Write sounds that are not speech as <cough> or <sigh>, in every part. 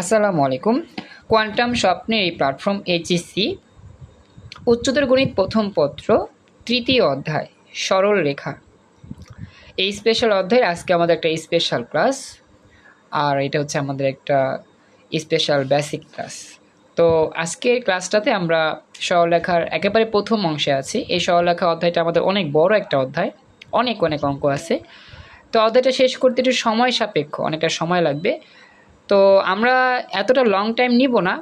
আসসালামু আলাইকুম কোয়ান্টাম স্বপ্নের এই প্ল্যাটফর্ম এইচএসসি, উচ্চতর গণিত প্রথম পত্র, তৃতীয় অধ্যায়, সরল রেখা। এই স্পেশাল অধ্যায়ের আজকে আমাদের একটা স্পেশাল ক্লাস আর এটা হচ্ছে আমাদের একটা স্পেশাল বেসিক ক্লাস তো আজকের ক্লাসটাতে আমরা সরলরেখার একেবারে প্রথম অংশে আছি। এই সরলরেখা অধ্যায়টা আমাদের অনেক বড় একটা অধ্যায়, অনেক অনেক অঙ্ক আছে। তো অধ্যায়টা শেষ করতে একটু সময় সাপেক্ষ, অনেকটা সময় লাগবে। তো আমরা এতটা লং টাইম নিব না।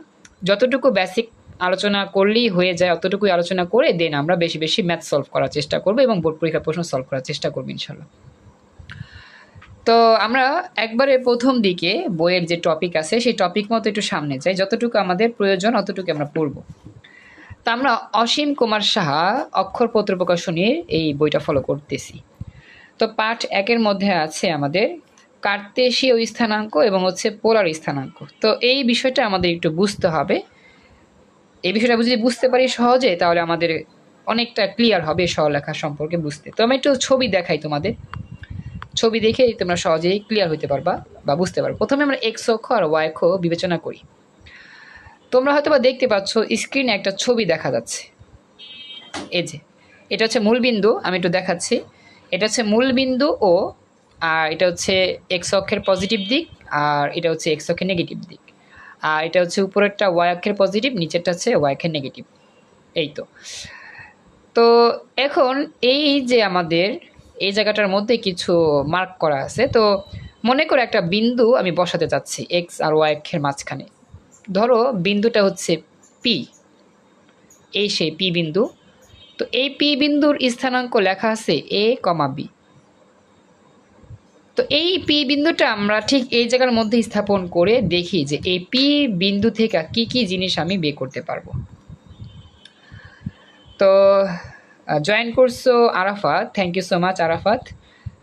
যতটুকু বেসিক আলোচনা করলেই হয়ে যায়, অতটুকুই আলোচনা করে দেন আমরা বেশি বেশি ম্যাথ সলভ করার চেষ্টা করব এবং বোর্ড পরীক্ষার প্রশ্ন সলভ করার চেষ্টা করব ইনশাল্লাহ। তো আমরা একবারে প্রথম দিকে বইয়ের যে টপিক আছে, সেই টপিক মতো একটু সামনে যাই। যতটুকু আমাদের প্রয়োজন, অতটুকু আমরা পড়ব। তা আমরা অসীম কুমার সাহা, অক্ষর পত্র প্রকাশনীর এই বইটা ফলো করতেছি। তো পাঠ একের মধ্যে আছে আমাদের কার্তেশীয় স্থানাঙ্ক এবং হচ্ছে পোলার স্থানাঙ্ক। তো এই বিষয়টা আমাদের একটু বুঝতে হবে। এই বিষয়টা যদি বুঝতে পারি সহজে, তাহলে আমাদের অনেকটা ক্লিয়ার হবে সরলেখা সম্পর্কে বুঝতে। তো আমি একটু ছবি দেখাই তোমাদের। ছবি দেখেই তোমরা সহজেই ক্লিয়ার হতে পারবা বা বুঝতে পারবে। প্রথমে আমরা এক্স অক্ষ আর ওয়াই অক্ষ বিবেচনা করি। তোমরা হয়তো বা দেখতে পাচ্ছ স্ক্রিনে একটা ছবি দেখা যাচ্ছে। এই যে, এটা হচ্ছে মূলবিন্দু, আমি একটু দেখাচ্ছি। এটা হচ্ছে মূলবিন্দু ও আর এটা হচ্ছে এক্স অক্ষের পজিটিভ দিক আর এটা হচ্ছে এক্স অক্ষের নেগেটিভ দিক। আর এটা হচ্ছে উপরেরটা ওয়াই অক্ষের পজিটিভ নিচেরটা হচ্ছে ওয়াই অক্ষের নেগেটিভ এই তো। তো এখন এই যে আমাদের এই জায়গাটার মধ্যে কিছু মার্ক করা আছে, তো মনে করে একটা বিন্দু আমি বসাতে চাচ্ছি এক্স আর ওয়াই অক্ষের মাঝখানে। ধরো বিন্দুটা হচ্ছে পি এই সেই পি বিন্দু। তো এই পি বিন্দুর স্থানাঙ্ক লেখা আছে এ কমা বি তো এই পি বিন্দুটা আমরা ঠিক এই জায়গার মধ্যে স্থাপন করে দেখি যে এই পি বিন্দু থেকে কি কি জিনিস আমি বের করতে পারব। তো জয়েন করছ Arafat thank you so much Arafat.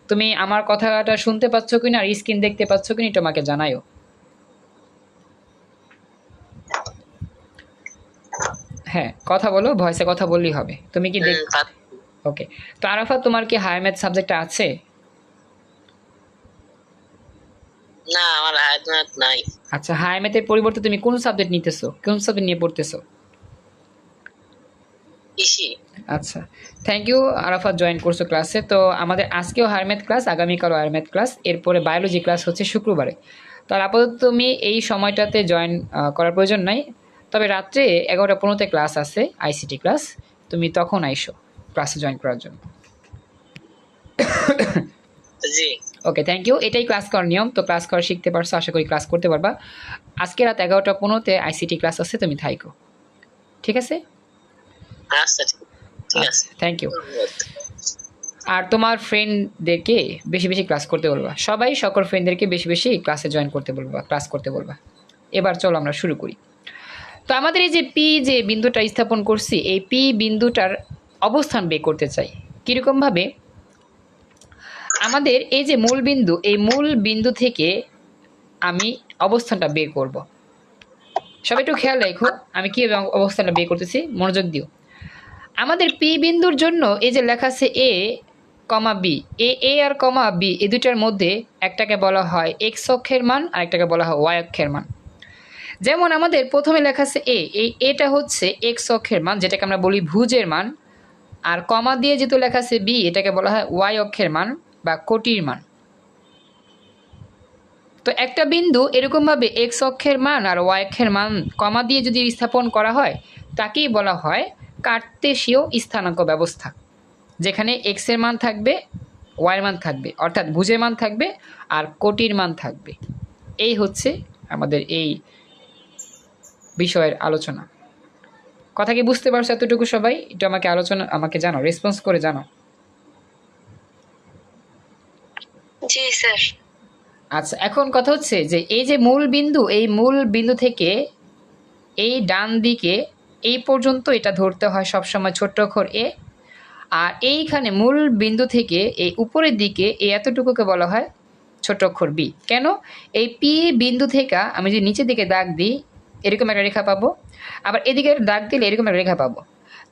তুমি আমার কথাটা শুনতে পাচ্ছ কিনা আর স্ক্রিন দেখতে পাচ্ছ কি না তোমাকে জানাইও হ্যাঁ কথা বলো ভয়েসে কথা বললেই হবে। তুমি কি দেখ ওকে তো আরাফাত তোমার কি হায়ার ম্যাথ সাবজেক্ট আছে? না আমার হায়াত নাই। আচ্ছা হায়ার ম্যাথের পরিবর্তে তুমি কোন সাবজেক্ট নিতেছো? কোন সাবজেক্ট নিয়ে পড়তেছো? কৃষি আচ্ছা থ্যাংক ইউ আরাফাত জয়েন করছ ক্লাসে তো আমাদের আজকেও হায়ার ক্লাস আগামীকালও হায়ার ম্যাথ ক্লাস এরপরে বায়োলজি ক্লাস হচ্ছে শুক্রবারে। তো আপাতত তুমি এই সময়টাতে জয়েন করার প্রয়োজন নাই। তবে রাত্রে এগারোটা পনেরোতে ক্লাস আছে আইসিটি ক্লাস তুমি তখন আইসো ক্লাসে জয়েন করার জন্য। জি। ওকে থ্যাংক ইউ এটাই ক্লাস করার নিয়ম তো ক্লাস করা শিখতে পারছ আশা করি ক্লাস করতে পারবা। আজকে রাত এগারোটা পনেরোতে আইসিটি ক্লাস আছে তুমি থাইকো। ঠিক আছে? আচ্ছা ঠিক ঠিক আছে থ্যাংক ইউ আর তোমার ফ্রেন্ডদেরকে বেশি বেশি ক্লাস করতে বলবা। সবাই সকল ফ্রেন্ডদেরকে বেশি বেশি ক্লাসে জয়েন করতে বলবা ক্লাস করতে বলবা। এবার চলো আমরা শুরু করি। তো আমাদের এই যে পি যে বিন্দুটা স্থাপন করছি এই পি বিন্দুটার অবস্থান বের করতে চাই। কীরকমভাবে? আমাদের এই যে মূল বিন্দু, এই মূল বিন্দু থেকে আমি অবস্থানটা বের করব। সবাই একটু খেয়াল রাখো, আমি কীভাবে অবস্থানটা বের করতেছি? মনোযোগ দিও। আমাদের পি বিন্দুর জন্য এই যে লেখা আছে এ, কমা বি। এ এ আর কমা বি, এই দুটার মধ্যে একটাকে বলা হয় এক্স অক্ষের মান, আর একটাকে বলা হয় ওয়াই অক্ষের মান। যেমন আমাদের প্রথমে লেখা আছে এ, এই এটা হচ্ছে এক্স অক্ষের মান, যেটাকে আমরা বলি ভুজের মান, আর কমা দিয়ে যেহেতু লেখা আছে বি, এটাকে বলা হয় ওয়াই অক্ষের মান। বা কোটির মান। তো একটা বিন্দু এরকমভাবে এক্স অক্ষের মান আর ওয়াই অক্ষের মান কমা দিয়ে যদি স্থাপন করা হয়, তাকেই বলা হয় কার্তেশীয় স্থানাঙ্ক ব্যবস্থা, যেখানে এক্সের মান থাকবে ওয়াইয়ের মান থাকবে, অর্থাৎ ভুজের মান থাকবে আর কোটির মান থাকবে। এই হচ্ছে আমাদের এই বিষয়ের আলোচনা। কথা কি বুঝতে পারছ এতটুকু সবাই? একটু আমাকে আলোচনা, আমাকে জানাও রেসপন্স করে জানাও। জি, স্যার। আচ্ছা এখন কথা হচ্ছে যে এই যে মূল বিন্দু, এই মূল বিন্দু থেকে এই ডান দিকে এই পর্যন্ত এটা ধরতে হয় সবসময় ছোট্ট অক্ষর এ। আর এইখানে মূল বিন্দু থেকে এই উপরের দিকে এই এতটুকুকে বলা হয় ছোট অক্ষর বি। কেন? এই পি বিন্দু থেকে আমি যদি নিচের দিকে দাগ দিই, এরকম একটা রেখা পাবো। আবার এদিকে দাগ দিলে এরকম একটা রেখা পাবো।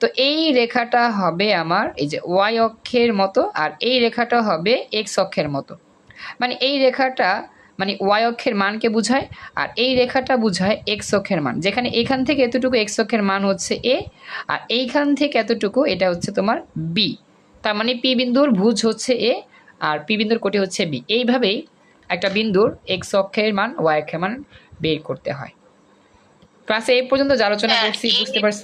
তো এই রেখাটা হবে আমার এই যে ওয়াই অক্ষের মতো, আর এই রেখাটা হবে এক্স অক্ষের মতো। মানে এই রেখাটা মানে ওয়াই অক্ষের মানকে বোঝায় আর এই রেখাটা বোঝায় এক্স অক্ষের মান। যেখানে এখান থেকে এতটুকু এক্স অক্ষের মান হচ্ছে এ আর এইখান থেকে এতটুকু এটা হচ্ছে তোমার বি তার মানে পি বিন্দুর ভুজ হচ্ছে এ আর পি বিন্দুর কোটি হচ্ছে বি এইভাবেই একটা বিন্দুর এক্স অক্ষের মান ওয়াই অক্ষের মান বের করতে হয়। ক্লাসে এই পর্যন্ত যে আলোচনা হ্যাঁ, করছি বুঝতে পারছ?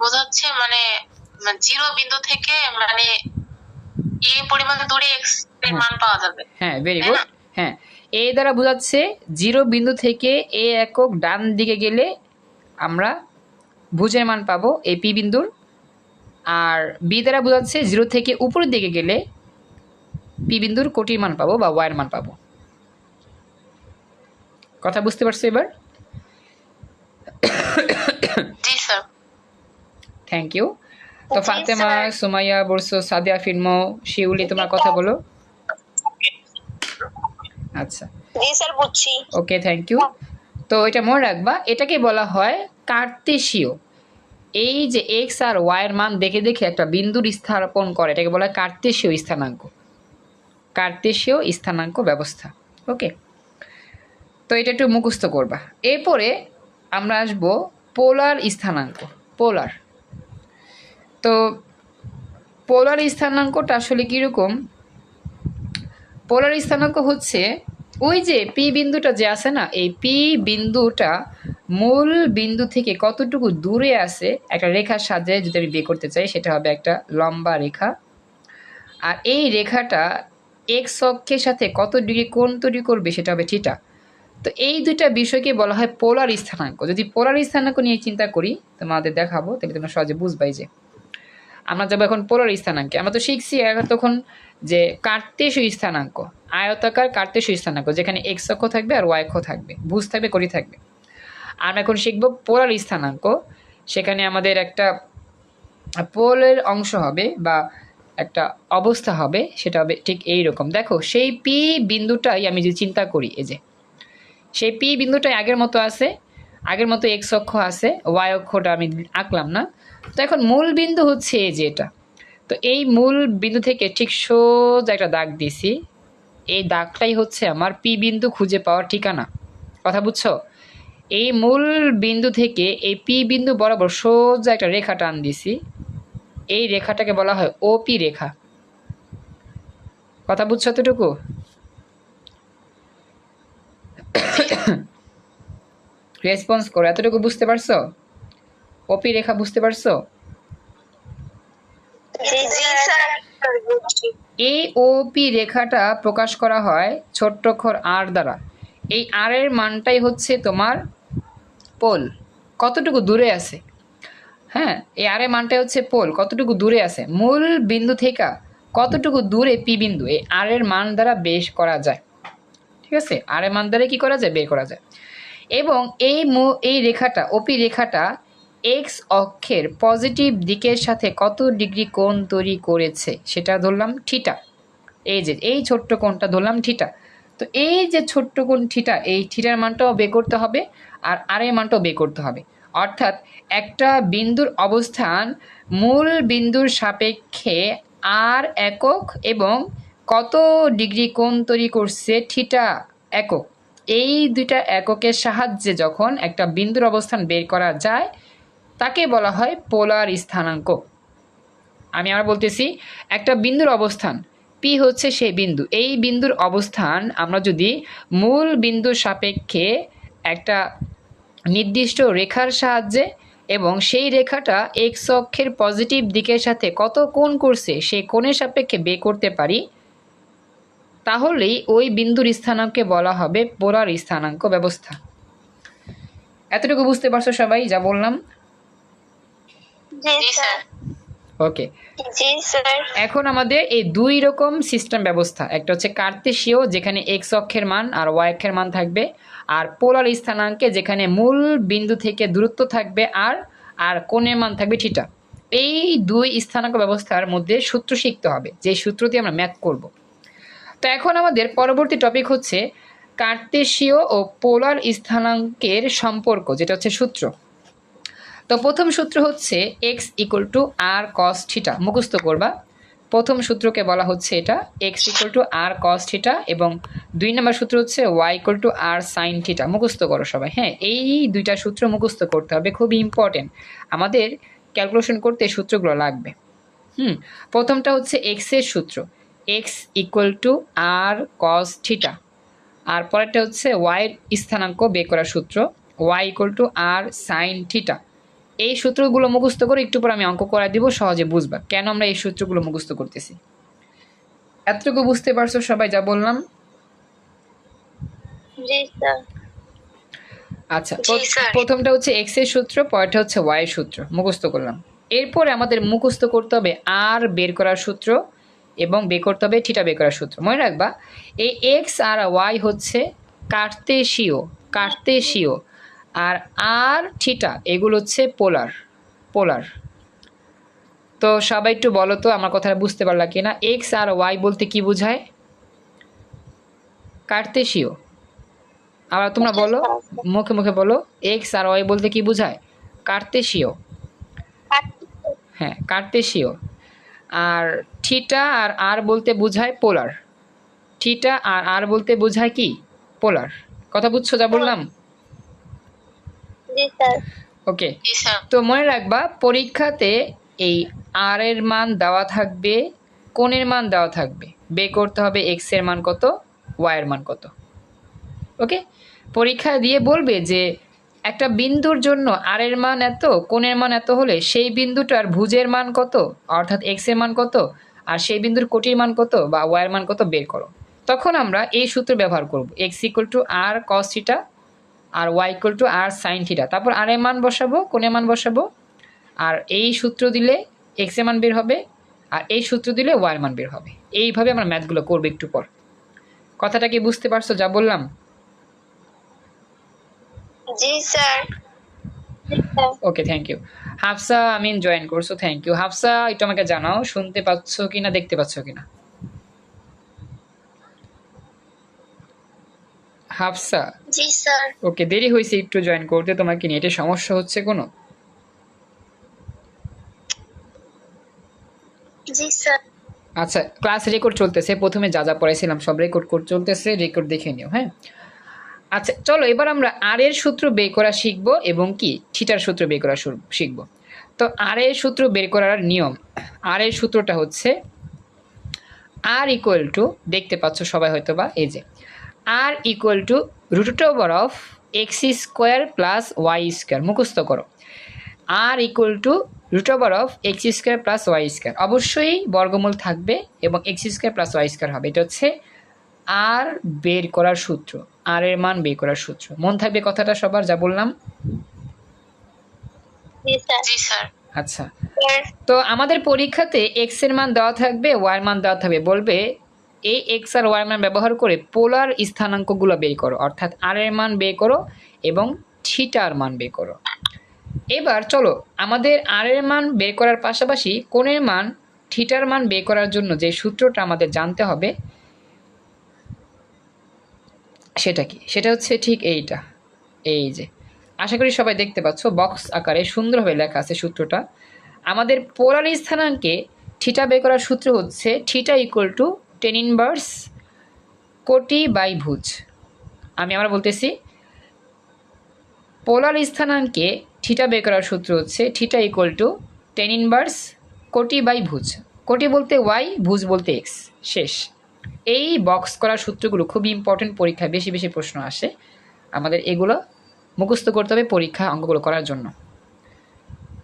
বোঝাচ্ছে মানে জিরো বিন্দু থেকে মানে এই পরিমাণ দূরে এক্সের। মান পাওয়া যাবে। হ্যাঁ ভেরি গুড? হ্যাঁ এই দ্বারা বোঝাচ্ছে জিরো বিন্দু থেকে এ একক ডান দিকে গেলে আমরা ভুজের মান পাবো এই পি বিন্দুর। আর বি দ্বারা বোঝাচ্ছে জিরো থেকে উপরের দিকে গেলে পি বিন্দুর কোটির মান পাবো বা ওয়াইয়ের মান পাবো। কথা বুঝতে পারছ এবার? জি স্যার থ্যাংক ইউ তো ফাতেমা সুমাইয়া বলছো সাদিয়া ফিল্মো শিউলি তোমার কথা বলো। আচ্ছা। জি স্যার বুঝছি। ওকে থ্যাংক ইউ তো এটা মনে রাখবা এটাকে বলা হয় কার্তেশীয়। এই যে এক্স আর ওয়াইয়ের মান দেখে দেখে একটা বিন্দুর স্থাপন করে এটাকে বলা হয় কার্তেশীয় স্থানাঙ্ক। কার্তেশীয় স্থানাঙ্ক ব্যবস্থা। ওকে তো এটা একটু মুখস্থ করবা। এরপরে আমরা আসব পোলার স্থানাঙ্ক। পোলার। তো পোলার স্থানাঙ্কটা আসলে কীরকম? পোলার স্থানাঙ্ক হচ্ছে ওই যে পি বিন্দুটা যে আছে না, এই পি বিন্দুটা মূল বিন্দু থেকে কতটুকু দূরে আছে, একটা রেখার সাহায্যে যদি আমি বের করতে চাই, সেটা হবে একটা লম্বা রেখা। আর এই রেখাটা এক্স অক্ষের সাথে কত ডিগ্রি কোণ তৈরি করবে, সেটা হবে থিটা। তো এই দুইটা বিষয়কে বলা হয় পোলার স্থানাঙ্ক। যদি পোলার স্থানাঙ্ক নিয়ে চিন্তা করি, তোমাদের দেখাবো, তাহলে তোমরা সহজে বুঝবাই যে আমরা যাব এখন পোলার স্থানাঙ্কে। আমরা তো শিখছি তখন যে কার্তেশীয় স্থানাঙ্ক, আয়তাকার কার্তেশীয় স্থানাঙ্ক, যেখানে এক্স অক্ষ থাকবে আর ওয়াই অক্ষ থাকবে ভুজ থাকবে, করি থাকবে। আমরা এখন শিখব পোলার স্থানাঙ্ক, সেখানে আমাদের একটা পোলের অংশ হবে বা একটা অবস্থা হবে, সেটা হবে ঠিক এই রকম দেখো, সেই পি বিন্দুটাই আমি যদি চিন্তা করি, এই যে, সেই পি বিন্দুটাই আগের মতো আছে, আগের মতো এক্স অক্ষ আছে ওয়াই অক্ষটা আমি আঁকলাম না। তো এখন মূল বিন্দু হচ্ছে এই যে এটা। তো এই মূল বিন্দু থেকে ঠিক সোজা একটা দাগ দিছি এই দাগটাই হচ্ছে আমার পি বিন্দু খুঁজে পাওয়ার ঠিকানা। কথা বুঝছ? এই মূল বিন্দু থেকে এই পি বিন্দু বরাবর সোজা একটা রেখা টান দিছি এই রেখাটাকে বলা হয় ওপি রেখা। কথা বুঝছ এতটুকু? <coughs> রেসপন্স করো, এতটুকু বুঝতে পারছ? ওপি রেখা বুঝতে পারছ? এই ওপি রেখাটা প্রকাশ করা হয় ছোট্ট অক্ষর আর দ্বারা। এই আর এর মানটাই হচ্ছে তোমার পোল। কতটুকু দূরে আছে? হ্যাঁ এই আর এর মানটাই হচ্ছে পোল। কতটুকু দূরে আছে? মূল বিন্দু থেকে কতটুকু দূরে পি বিন্দু? এই আর এর মান দ্বারা বেশ করা যায়। ঠিক আছে? আর এর মান দ্বারা কী করা যায়? বের করা যায়। এবং এই এই রেখাটা ওপি রেখাটা এক্স অক্ষের পজিটিভ দিকের সাথে কত ডিগ্রি কোণ তৈরি করেছে সেটা ধরলাম ঠিটা এই যে, এই ছোট্ট কোণটা ধরলাম ঠিটা তো এই যে ছোট্ট কোণ ঠিটা এই ঠিটার মানটাও বের করতে হবে আর আর এর মানটাও বের করতে হবে। অর্থাৎ একটা বিন্দুর অবস্থান মূল বিন্দুর সাপেক্ষে আর একক এবং কত ডিগ্রি কোণ তৈরি করছে ঠিটা একক। এই দুইটা এককের সাহায্যে যখন একটা বিন্দুর অবস্থান বের করা যায় তাকে বলা হয় পোলার স্থানাঙ্ক। আমি আবার বলতেছি, একটা বিন্দুর অবস্থান পি হচ্ছে সেই বিন্দু। এই বিন্দুর অবস্থান আমরা যদি মূল বিন্দুর সাপেক্ষে একটা নির্দিষ্ট রেখার সাহায্যে এবং সেই রেখাটা এক্স অক্ষের পজিটিভ দিকের সাথে কত কোণ করছে সেই কোণের সাপেক্ষে বের করতে পারি, তাহলেই ওই বিন্দুর স্থানাঙ্ককে বলা হবে পোলার স্থানাঙ্ক ব্যবস্থা। এতটুকু বুঝতে পারছ সবাই, যা বললাম। জি স্যার ওকে জি স্যার এখন আমাদের এই দুই রকম সিস্টেম ব্যবস্থা। একটা হচ্ছে কার্তেশীয় যেখানে এক্স অক্ষের মান আর ওয়াই অক্ষের মান থাকবে আর পোলার স্থানাঙ্কে যেখানে মূল বিন্দু থেকে দূরত্ব থাকবে আর আর কোণের মান থাকবে থিটা। এই দুই স্থানাঙ্ক ব্যবস্থার মধ্যে সূত্র শিখতে হবে যে সূত্র দিয়ে আমরা ম্যাথ করব। তো এখন আমাদের পরবর্তী টপিক হচ্ছে কার্তেশীয় ও পোলার স্থানাঙ্কের সম্পর্ক যেটা হচ্ছে সূত্র। তো প্রথম সূত্র হচ্ছে X equal to R cos theta মুখস্থ করবা। প্রথম সূত্রকে বলা হচ্ছে এটা X equal to R cos theta এবং দুই নম্বর সূত্র হচ্ছে Y equal to R sine theta মুখস্থ করো সবাই হ্যাঁ? এই দুইটা সূত্র মুখস্থ করতে হবে খুবই ইম্পর্টেন্ট আমাদের ক্যালকুলেশন করতে সূত্রগুলো লাগবে। হুম, প্রথমটা হচ্ছে এক্সের সূত্র X equal to R cos theta আর পরেরটা হচ্ছে ওয়াইয়ের স্থানাঙ্ক বের করার সূত্র Y equal to R sine theta এই সূত্রগুলো মুখস্থ করে একটু পর আমি অঙ্ক করা দিব সহজে বুঝবা। কেন আমরা এই সূত্রগুলো মুখস্থ করতেছি? এতটুকু বুঝতে পারছ সবাই যা বললাম? আচ্ছা। প্রথমটা হচ্ছে এক্সের সূত্র পরেরটা হচ্ছে ওয়াই এর সূত্র। মুখস্থ করলাম। এরপরে আমাদের মুখস্থ করতে হবে আর বের করার সূত্র এবং বের করতে হবে থিটা বের করার সূত্র। মনে রাখবা এই এক্স আর ওয়াই হচ্ছে কার্তেশীয় কার্তেশীয়। আর আর থিটা এগুলো হচ্ছে পোলার পোলার। তো সবাই একটু বলো তো আমার কথাটা বুঝতে পারলা কি না এক্স আর ওয়াই বলতে কি বোঝায়? কার্তেশীয়। আবার তোমরা বলো মুখে মুখে বলো এক্স আর ওয়াই বলতে কি বোঝায়? কার্তেশীয়। হ্যাঁ কার্তেশীয়। আর থিটা আর আর বলতে বোঝায় পোলার। থিটা আর আর বলতে বোঝায় কি? পোলার। কথা বুঝছ যা বললাম? জি স্যার। ওকে তো মনে রাখবা পরীক্ষাতে এই আর এর মান দেওয়া থাকবে কোণের মান দেওয়া থাকবে। বে করতে হবে এক্সের মান কত ওয়াই এর মান কত। ওকে পরীক্ষা দিয়ে বলবে যে একটা বিন্দুর জন্য আর এর মান এত কোণের মান এত হলে সেই বিন্দুটার ভুজের মান কত অর্থাৎ এক্সের মান কত আর সেই বিন্দুর কোটির মান কত বা ওয়াই এর মান কত বের করো। তখন আমরা এই সূত্র ব্যবহার করব। X equal to R cos theta R Y equal to R sine theta তারপর আর এর মান বসাবো কোণের মান বসাবো? আর এই সূত্র দিলে এক্সের মান বের হবে আর এই সূত্র দিলে ওয়াই এর মান বের হবে। এইভাবে আমরা ম্যাথগুলো করব একটু পর। কথাটা কি বুঝতে পারছ যা বললাম? জি sir. G sir okay thank you Hafsa Amin join করছ থ্যাংক ইউ হাফসা একটু আমাকে জানাও শুনতে পাচ্ছ কিনা দেখতে পাচ্ছ কিনা? হাফসা? জি স্যার। ওকে দেরি হয়েছে একটু জয়েন করতে তোমার কি নেটে সমস্যা হচ্ছে কোনো? জি স্যার। আচ্ছা ক্লাস রেকর্ড চলতেছে প্রথমে যা যা পড়াইছিলাম সব রেকর্ড কোড চলতেছে রেকর্ড দেখে নিও হ্যাঁ? আচ্ছা চলো এবার আমরা আর এর সূত্র বের করা শিখব এবং কি? থিটার সূত্র বের করা শিখব। তো আর এর সূত্র বের করার নিয়ম আর এর সূত্রটা হচ্ছে আর ইকুয়াল টু দেখতে পাচ্ছ সবাই হয়তো বা এই যে R equal to root over of X square plus Y square মুখস্থ করো। R equal to root over of X square plus Y square অবশ্যই বর্গমূল থাকবে এবং X square plus Y square হবে। এটা হচ্ছে আর বের করার সূত্র আর এর মান বের করার সূত্র। মন থাকবে কথাটা সবার যা বললাম? জি স্যার। জি স্যার। আচ্ছা। তো আমাদের পরীক্ষাতে এক্সের মান দেওয়া থাকবে ওয়াই এর মান দেওয়া থাকবে। বলবে এই এক্স আর ওয়াই মান ব্যবহার করে পোলার স্থানাঙ্কগুলো বের করো, অর্থাৎ আর এর মান বের করো এবং থিটার মান বের করো। এবার চলো, আমাদের আর এর মান বের করার পাশাপাশি কোণের মান, থিটার মান বের করার জন্য যে সূত্রটা আমাদের জানতে হবে, সেটা কি? সেটা হচ্ছে ঠিক এইটা, এই যে। আশা করি সবাই দেখতে পাচ্ছ, বক্স আকারে সুন্দরভাবে লেখা আছে সূত্রটা। আমাদের পোলার স্থানাঙ্কে থিটা বের করার সূত্র হচ্ছে theta equal to tan inverse কোটি বাই ভুজ। আমি আমরা বলতেছি, পোলার স্থানাঙ্কে থিটা বের করার সূত্র হচ্ছে theta equal to tan inverse কোটি বাই ভুজ। কোটি বলতে ওয়াই ভুজ বলতে এক্স শেষ। এই বক্স করার সূত্রগুলো খুবই ইম্পর্টেন্ট পরীক্ষায় বেশি বেশি প্রশ্ন আসে। আমাদের এগুলো মুখস্থ করতে হবে পরীক্ষা অঙ্কগুলো করার জন্য।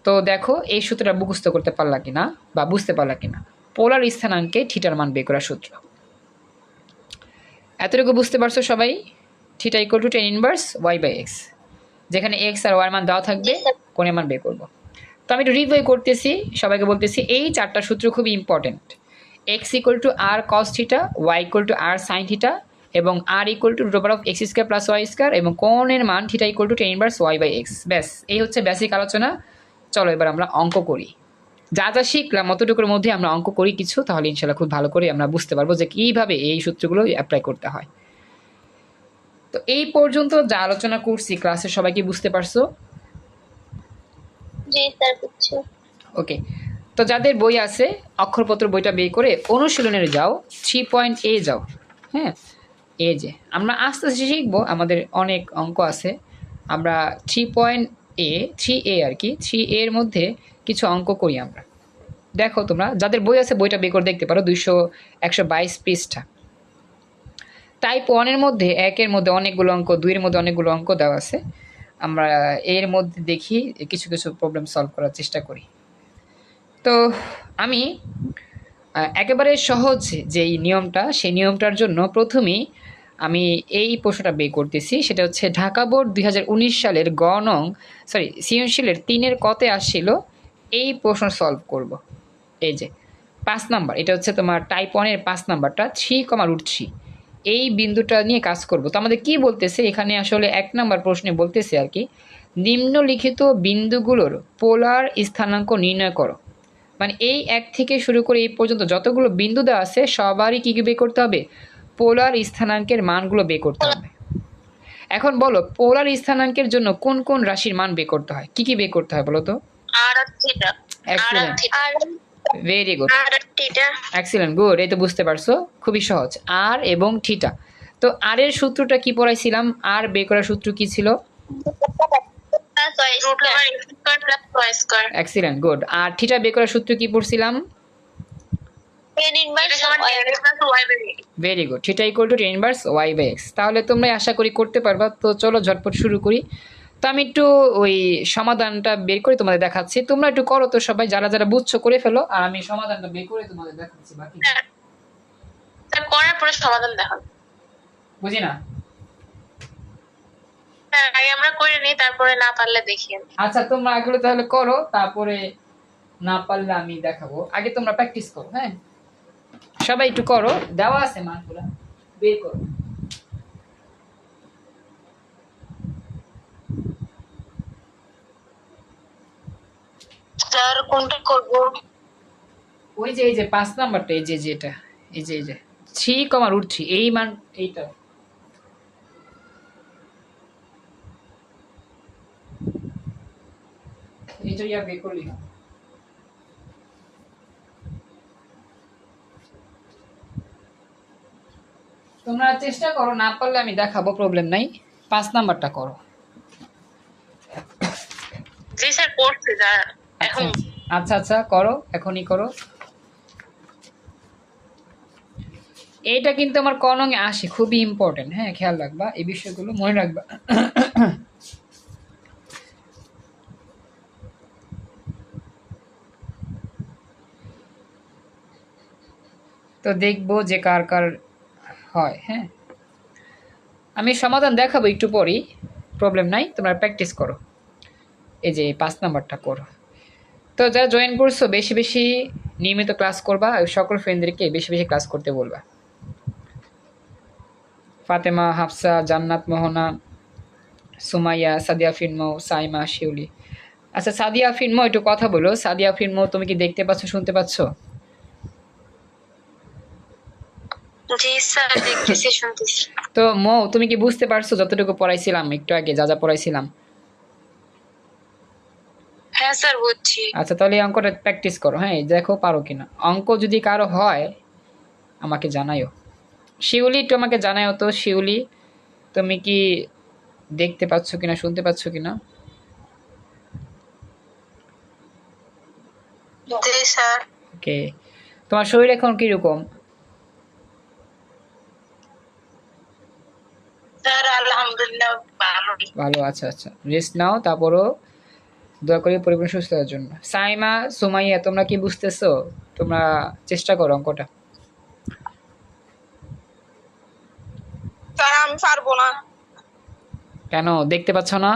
তো দেখো, এই সূত্রটা মুখস্থ করতে পারলা কিনা বা বুঝতে পারলা কিনা। পোলার স্থানাঙ্কে থিটার মান বের করার সূত্র। এতটুকু বুঝতে পারছ সবাই? Theta equal to tan inverse Y by X যেখানে এক্স আর ওয়াই মান দেওয়া থাকবে কোণের মান বের করব। তো আমি একটু রিভিউ করতেছি সবাইকে বলতেছি এই চারটা সূত্র খুবই important X equal to R cos theta Y equal to R sine theta এবং R equal to root of X square plus Y square এবং কোণের মান theta equal to tan inverse Y by X ব্যাস এই হচ্ছে basic আলোচনা। চলো এবার আমরা অঙ্ক করি। যা যা শিখলাম অতটুকুর মধ্যে আমরা অঙ্ক করি কিছু তাহলে ইনশাল্লাহ খুব ভালো করে আমরা বুঝতে পারব যে কীভাবে এই সূত্রগুলো অ্যাপ্লাই করতে হয়। তো এই পর্যন্ত যা আলোচনা করছি ক্লাসে সবাই কি বুঝতে পারছ? জি স্যার বুঝছি। ওকে তো যাদের বই আছে অক্ষরপত্র বইটা বের করে অনুশীলনের যাও থ্রি পয়েন্ট এ যাও হ্যাঁ? এ যে। আমরা আস্তে আস্তে শিখব আমাদের অনেক অঙ্ক আছে। আমরা three point A three A আর কি থ্রি এর মধ্যে কিছু অঙ্ক করি আমরা। দেখো তোমরা, যাদের বই আছে, বইটা বের করে দেখতে পারো, দুইশো একশো বাইশ পৃষ্ঠা। টাইপ ওয়ানের মধ্যে একের মধ্যে অনেকগুলো অঙ্ক, দুইয়ের মধ্যে অনেকগুলো অঙ্ক দেওয়া আছে। আমরা এর মধ্যে দেখি, কিছু কিছু প্রবলেম সলভ করার চেষ্টা করি। তো আমি একেবারে সহজ যেই নিয়মটা, সেই নিয়মটার জন্য প্রথমেই আমি এই প্রশ্নটা বের করতেছি। সেটা হচ্ছে, ঢাকা বোর্ড দুই হাজার উনিশ সালের গ সরি সৃজনশীলের তিনের কতে আসছিল এই প্রশ্ন সলভ করব। এই যে, পাঁচ নাম্বার, এটা হচ্ছে তোমার টাইপ ওয়ানের পাঁচ নাম্বারটা থ্রি কমা রুট থ্রি এই বিন্দুটা নিয়ে কাজ করব। তো আমাদের কি বলতেছে? এখানে আসলে এক নাম্বার প্রশ্নে বলতেছে আর কি, নিম্নলিখিত বিন্দুগুলোর পোলার স্থানাঙ্ক নির্ণয় করো। মানে এই এক থেকে শুরু করে এই পর্যন্ত যতগুলো বিন্দু দেওয়া আছে, সবারই কী কী বের করতে হবে? পোলার স্থানাঙ্কের মানগুলো বের করতে হবে। এখন বলো পোলার স্থানাঙ্কের জন্য কোন কোন রাশির মান বের করতে হয়? কি কি বের করতে হয় বলো তো? R R theta R R excellent theta very good excellent good এই তো বুঝতে পারছ? খুবই সহজ। আর এবং থিটা। তো আর এর সূত্রটা কি পড়াইছিলাম? আর বের করার সূত্র কি ছিল? এক্সিলেন্ট গুড আর থিটা বের করার সূত্র কি পড়ছিলাম? Very good theta equal to tan inverse Y by X তাহলে তোমরা আশা করি করতে পারবা। তো চলো ঝটপট শুরু করি। তো আমি একটু ওই সমাধানটা বের করে তোমাদের দেখাচ্ছি। তোমরা একটু করো তো সবাই যারা যারা বুঝছ করে ফেলো আর আমি সমাধানটা বের করে তোমাদের দেখাচ্ছি বাকি তার করার পরে সমাধান দেখাবো। বুঝি না? হ্যাঁ আগে আমরা করে নিই তারপরে না পারলে দেখি। আচ্ছা তোমরা এগুলো তাহলে করো তারপরে না পারলে আমি দেখাবো। আগে তোমরা প্র্যাকটিস করো হ্যাঁ? সবাই একটু করো দেওয়া আছে মানগুলো বের করো। স্যার কোনটা করব? ওই যে এই যে পাঁচ নাম্বারটা এই যে যেটা এই যে এই যে। থ্রি কমা রুট থ্রি এই মান এইটা। এইটা ইয়া বের করলি। তোমরা চেষ্টা করো না পারলে আমি দেখাবো প্রবলেম নাই। পাঁচ নাম্বারটা করো। জি স্যার করছি এখন আচ্ছা আচ্ছা করো, এখনই করো। এইটা কিন্তু আমার কনঙে আসে, খুবই ইম্পর্টেন্ট হ্যাঁ খেয়াল রাখবা, এই বিষয়গুলো মনে রাখবা। তো দেখব যে কার কার হয় হ্যাঁ। আমি সমাধান দেখাবো একটু পরেই প্রবলেম নাই, তোমরা প্র্যাকটিস করো। এই যে পাঁচ নাম্বারটা করো। তো যারা জয়েন করছ বেশি বেশি নিয়মিত ক্লাস করবা আর সকল ফ্রেন্ডদেরকে বেশি বেশি ক্লাস করতে বলবা। ফাতেমা হাফসা জান্নাত মোহনা সুমাইয়া সাদিয়া ফিনমো সাইমা শিউলি। আচ্ছা সাদিয়া ফিনমো একটু কথা বলো। সাদিয়া ফিনমো তুমি কি দেখতে পাচ্ছ শুনতে পাচ্ছ? জি স্যার দেখতেছি শুনতেছি। তো মো তুমি কি বুঝতে পারছ যতটুকু পড়াইছিলাম একটু আগে যা যা পড়াইছিলাম? হ্যাঁ স্যার বুঝছি। আচ্ছা তাহলে এই অঙ্কটা প্র্যাকটিস করো। হ্যাঁ দেখো পারো কিনা। অঙ্ক যদি কারও হয় আমাকে জানাইও শিউলি একটু আমাকে জানাইও তো শিউলি তুমি কি দেখতে পাচ্ছ কিনা শুনতে পাচ্ছ কিনা? ওকে। তোমার শরীর এখন কীরকম? আলহামদুলিল্লাহ ভালোই ভালো আচ্ছা আচ্ছা। রেস্ট নাও তারপরও দয়া করে পরিবার সুস্থ হওয়ার জন্য। সাইমা সুমাইয়া তোমরা কি বুঝতেছো? তোমরা চেষ্টা করো অঙ্কটা। স্যার আমি পারব না। কেন? দেখতে পাচ্ছ না?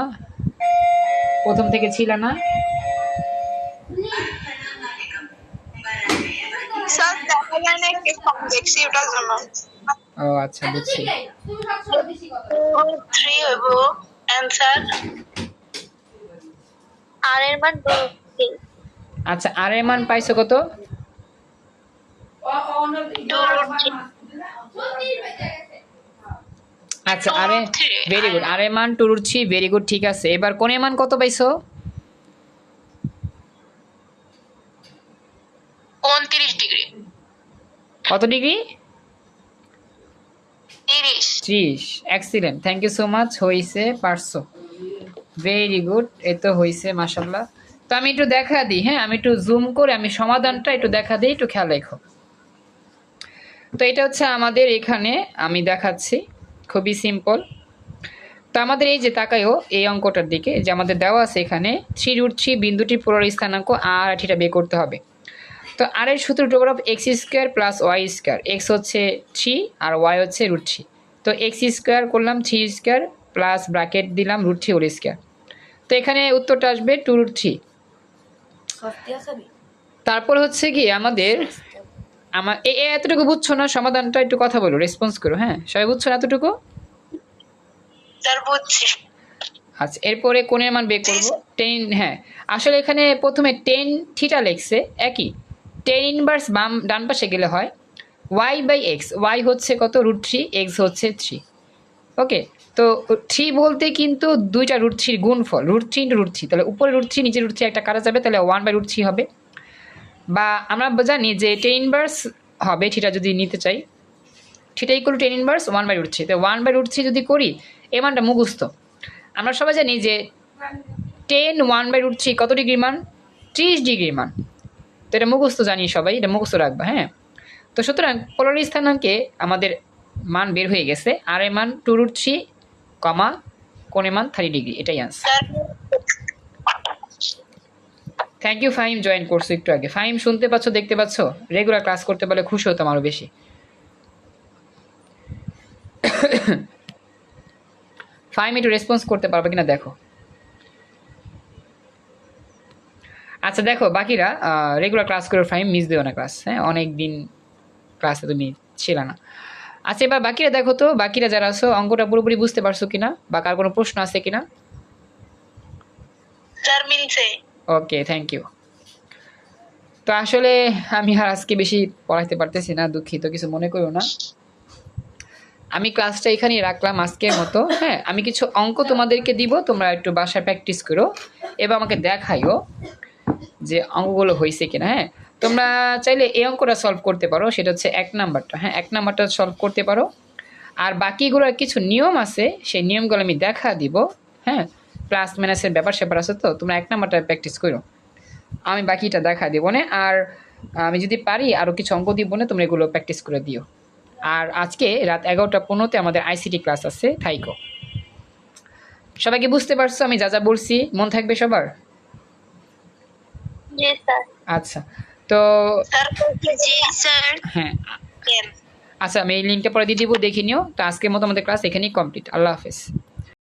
প্রথম থেকে ছিল না? ও আচ্ছা বুঝছি। থ্রি হইব। অ্যান্সার আর এর মান আচ্ছা আর এর মান পাইছো কত? আচ্ছা আরে ভেরি গুড আরে মান ভেরি গুড ঠিক আছে। এবার কোন মান কত পাইছো? কত ডিগ্রি? তিরিশ। ত্রিশ। Excellent thank you so much হয়েছে পারছ। ভেরি গুড এই তো হয়েছে মাসাল্লাহ তো আমি একটু দেখা দিই হ্যাঁ? আমি একটু জুম করে, আমি সমাধানটা একটু দেখা দিই, একটু খেয়াল রেখো। তো এটা হচ্ছে আমাদের এখানে আমি দেখাচ্ছি, খুবই সিম্পল তো আমাদের এই যে তাকাইও এই অঙ্কটার দিকে, যে আমাদের দেওয়া আছে এখানে থ্রি রুট থ্রি বিন্দুটি পুরো স্থানাঙ্ক আর আঠিটা বের করতে হবে। তো আর এর সূত্র topper of X square plus Y square, X হচ্ছে থ্রি আর ওয়াই হচ্ছে রুট থ্রি। তো এক্স স্কোয়ার করলাম থ্রি স্কোয়ার প্লাস ব্র্যাকেট দিলাম রুট থ্রি হোল স্কোয়ার। তো এখানে উত্তরটা আসবে টু রুট থ্রি তারপর হচ্ছে কি আমাদের আমার এ এ এতটুকু বুঝছ না সমাধানটা একটু কথা বলো রেসপন্স করো হ্যাঁ? সবাই বুঝছ না এতটুকু? আচ্ছা এরপরে কোণের মান বের করব। টেন হ্যাঁ। আসলে এখানে প্রথমে টেন থিটা লেখছে একই। টেন ইনভার্স বাম ডান পাশে গেলে হয়। ওয়াই বাই এক্স ওয়াই হচ্ছে কত? রুট থ্রি এক্স হচ্ছে থ্রি। ওকে? তো থ্রি বলতে কিন্তু দুইটা রুট থ্রির গুণফল root three into root three তাহলে উপরে রুট থ্রি নিচে রুট থ্রি একটা কাটা যাবে, তাহলে ওয়ান বাই রুট থ্রি হবে। বা আমরা জানি যে টেন ইনভার্স হবে, থিটা যদি নিতে চাই, theta equal tan inverse one by root three তো ওয়ান বাই রুট থ্রি যদি করি, এ মানটা মুখস্থ। আমরা সবাই জানি যে tan one by root three কত ডিগ্রি মান? ত্রিশ ডিগ্রি মান। তো এটা মুখস্থ জানি সবাই, এটা মুখস্থ রাখবা হ্যাঁ? তো সুতরাং পোলার স্থানাঙ্কে আমাদের মান বের হয়ে গেছে, আর এ মান টু রুট থ্রি কমা কোণের মান থার্টি ডিগ্রি এটাই answer thank you Fahim join করছ একটু আগে। ফাহিম শুনতে পাচ্ছ, দেখতে পাচ্ছ? রেগুলার ক্লাস করতে পারলে খুশি হতাম আরও বেশি। ফাহিম একটু রেসপন্স করতে পারবে কিনা দেখো। আচ্ছা দেখো, বাকিরা রেগুলার ক্লাস করে ফাহিম মিস দিও না ক্লাস হ্যাঁ? অনেক দিন ক্লাসে তুমি ছিল না। আচ্ছা এবার বাকিরা দেখো তো বাকিরা যারা আছো অঙ্কটা পুরোপুরি বুঝতে পারছ কিনা? বা কার কোনো প্রশ্ন আছে কিনা? ওকে থ্যাংক ইউ তো আসলে আমি আর আজকে বেশি পড়াইতে পারতেছি না দুঃখিত কিছু মনে করো না। আমি ক্লাসটা এখানেই রাখলাম আজকের মতো হ্যাঁ? আমি কিছু অঙ্ক তোমাদেরকে দিব তোমরা একটু বাসায় প্র্যাকটিস করো। এবার আমাকে দেখাইও যে অঙ্কগুলো হয়েছে কিনা হ্যাঁ? তোমরা চাইলে এই অঙ্কটা সলভ করতে পারো সেটা হচ্ছে এক নাম্বারটা। হ্যাঁ এক নাম্বারটা সলভ করতে পারো। আর বাকিগুলোর কিছু নিয়ম আছে সেই নিয়মগুলো আমি দেখা দিব। হ্যাঁ প্লাস মাইনাসের ব্যাপার স্যাপার আছে তো তোমরা এক নাম্বারটা প্র্যাকটিস করো। আমি বাকিটা দেখা দিব না। আর আমি যদি পারি আরও কিছু অঙ্ক দিব না তোমরা এগুলো প্র্যাকটিস করে দিও। আর আজকে রাত এগারোটা পনেরোতে আমাদের আইসিটি ক্লাস আছে থাইকো। সবাইকে বুঝতে পারছ আমি যা যা বলছি? মন থাকবে সবার? আচ্ছা। তো হ্যাঁ। আচ্ছা আমি এই লিঙ্কটা পরে দিয়ে দিব দেখে নিও। তো আজকের মতো আমাদের ক্লাস এখানেই কমপ্লিট আল্লাহ হাফেজ।